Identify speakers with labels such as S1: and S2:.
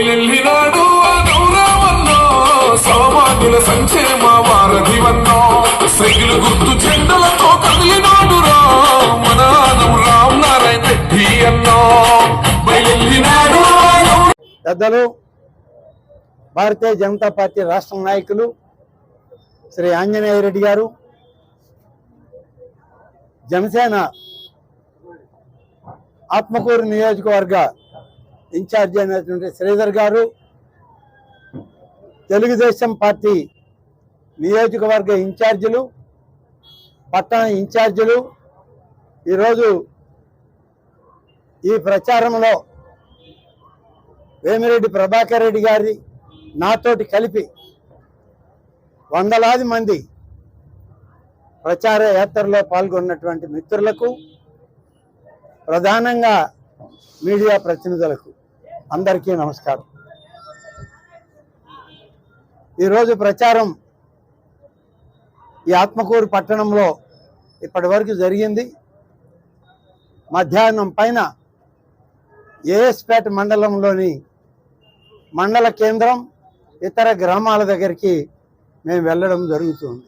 S1: వస్తుండో
S2: బయలునాడు గౌరవన్నో సామాన్యుల సంక్షేమ వారధివన్నో. సైకిల్ గుర్తు చెండలతో కదిలినాడు రా మన రామ్ నారాయణ రెడ్డి అన్నో. బయలునాడు
S3: పెద్దలు భారతీయ జనతా పార్టీ రాష్ట్ర నాయకులు శ్రీ ఆంజనేయ రెడ్డి గారు జనసేన ఆత్మకూరు నియోజకవర్గ ఇన్ఛార్జి అయినటువంటి శ్రీధర్ గారు తెలుగుదేశం పార్టీ నియోజకవర్గ ఇన్ఛార్జీలు పట్టణ ఇన్ఛార్జీలు ఈరోజు ఈ ప్రచారంలో వేమిరెడ్డి ప్రభాకర్ రెడ్డి గారి నాతోటి కలిపి వందలాది మంది ప్రచార యాత్రలో పాల్గొన్నటువంటి మిత్రులకు ప్రధానంగా మీడియా ప్రతినిధులకు అందరికీ నమస్కారం. ఈరోజు ప్రచారం ఈ ఆత్మకూరు పట్టణంలో ఇప్పటి వరకు జరిగింది. మధ్యాహ్నం పైన ఏఎస్పేట మండలంలోని మండల కేంద్రం ఇతర గ్రామాల దగ్గరికి మేము వెళ్ళడం జరుగుతుంది.